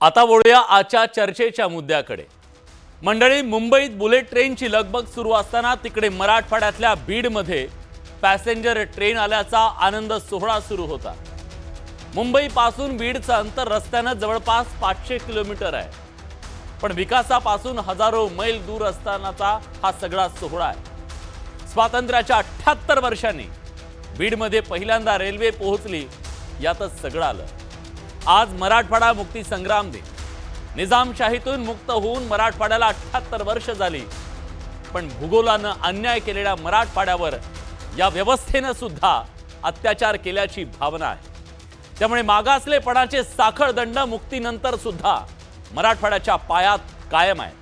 आता वळूया आजच्या चर्चेच्या मुद्द्याकडे. मंडळी मुंबईत बुलेट ट्रेनची लगबग सुरू असताना तिकडे मराठवाड्यातल्या बीडमध्ये पॅसेंजर ट्रेन आल्याचा आनंद सोहळा सुरू होता. मुंबईपासून बीडचं अंतर रस्त्यानं जवळपास पाचशे किलोमीटर आहे. पण विकासापासून हजारो मैल दूर असतानाचा हा सगळा सोहळा आहे. स्वातंत्र्याच्या अठ्ठ्याहत्तर वर्षांनी बीडमध्ये पहिल्यांदा रेल्वे पोहोचली यातच सगळं आलं. आज मराठवाडा मुक्ती संग्राम दिन. निजामशाहीतून मुक्त होऊन मराठवाड्याला अठ्ठ्याहत्तर वर्ष झाली. पण भूगोलानं अन्याय केलेल्या मराठवाड्यावर या व्यवस्थेनं सुद्धा अत्याचार केल्याची भावना आहे. त्यामुळे मागासलेपणाचे साखळदंड मुक्तीनंतर सुद्धा मराठवाड्याच्या पायात कायम आहे.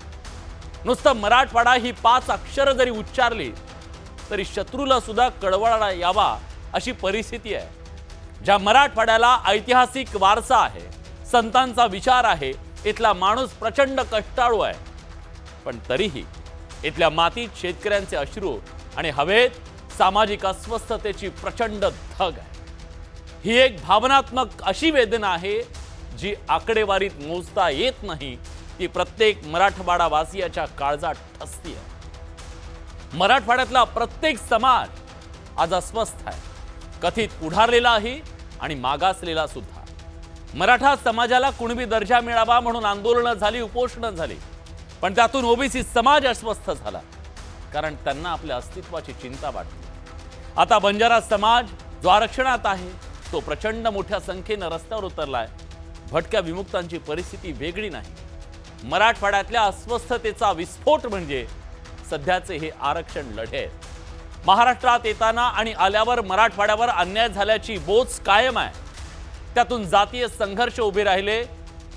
नुसतं मराठवाडा ही पाच अक्षर जरी उच्चारली तरी शत्रूला सुद्धा कळवळा यावा अशी परिस्थिती आहे. ज्या मराठवाड्याला ऐतिहासिक वारसा आहे संतांचा विचार आहे इथला माणूस प्रचंड कष्टाळू आहे. पण तरीही इथल्या मातीत शेतकऱ्यांचे अश्रू आणि हवेत सामाजिक अस्वस्थतेची प्रचंड धग आहे. ही एक भावनात्मक अशी वेदना आहे जी आकडेवारीत मोजता येत नाही ती प्रत्येक मराठवाडा वासियाच्या काळजात ठसती आहे. मराठवाड्यातला प्रत्येक समाज आज अस्वस्थ आहे. कथित पुढारलेलाही आणि मागासलेला सुद्धा. मराठा समाजाला कुणबी दर्जा मिळावा म्हणून आंदोलनं झाली उपोषणं झाली. पण त्यातून ओबीसी समाज अस्वस्थ झाला कारण त्यांना आपल्या अस्तित्वाची चिंता वाटली. आता बंजारा समाज जो आरक्षणात आहे तो प्रचंड मोठ्या संख्येनं रस्त्यावर उतरलाय. भटक्या विमुक्तांची परिस्थिती वेगळी नाही. मराठवाड्यातल्या अस्वस्थतेचा विस्फोट म्हणजे सध्याचे हे आरक्षण लढे. आहेत महाराष्ट्रात येताना आणि आल्यावर मराठवाड्यावर अन्याय झाल्याची बोच कायम आहे. त्यातून जातीय संघर्ष उभे राहिले.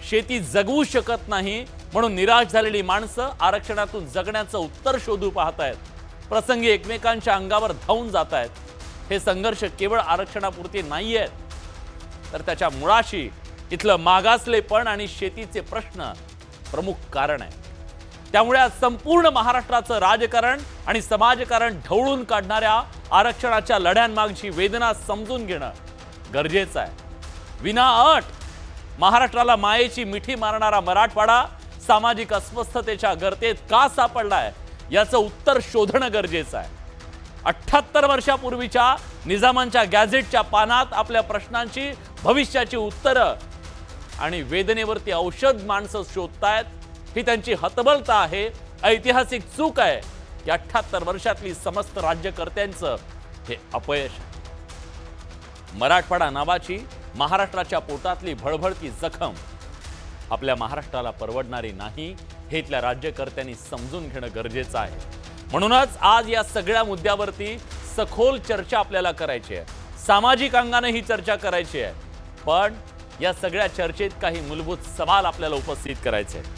शेती जगवू शकत नाही म्हणून निराश झालेली माणसं आरक्षणातून जगण्याचं उत्तर शोधू पाहत आहेत प्रसंगी एकमेकांच्या अंगावर धावून जात आहेत हे संघर्ष केवळ आरक्षणापुरते नाही आहेत तर त्याच्या मुळाशी इथलं मागासलेपण आणि शेतीचे प्रश्न प्रमुख कारण आहे. त्यामुळे आज संपूर्ण महाराष्ट्राचं राजकारण आणि समाजकारण ढवळून काढणाऱ्या आरक्षणाच्या लढ्यांमागची वेदना समजून घेणं गरजेचं आहे. विना अट महाराष्ट्राला मायेची मिठी मारणारा मराठवाडा सामाजिक अस्वस्थतेच्या गर्तेत का सापडलाय याचं उत्तर शोधणं गरजेचं आहे. अठ्ठ्याहत्तर वर्षापूर्वीच्या निजामांच्या गॅझेटच्या पानात आपल्या प्रश्नांची भविष्याची उत्तरं आणि वेदनेवरती औषध माणसं शोधतायत ही त्यांची हतबलता आहे ऐतिहासिक चूक आहे. की अठ्ठ्याहत्तर वर्षातली समस्त राज्यकर्त्यांचं हे अपयश मराठवाडा नावाची महाराष्ट्राच्या पोटातली भळभळती जखम. आपल्या महाराष्ट्राला परवडणारी नाही हे इथल्या राज्यकर्त्यांनी समजून घेणं गरजेचं आहे. म्हणूनच आज या सगळ्या मुद्द्यावरती सखोल चर्चा आपल्याला करायची आहे. सामाजिक अंगाने ही चर्चा करायची आहे. पण या सगळ्या चर्चेत काही मूलभूत सवाल आपल्याला उपस्थित करायचे आहेत.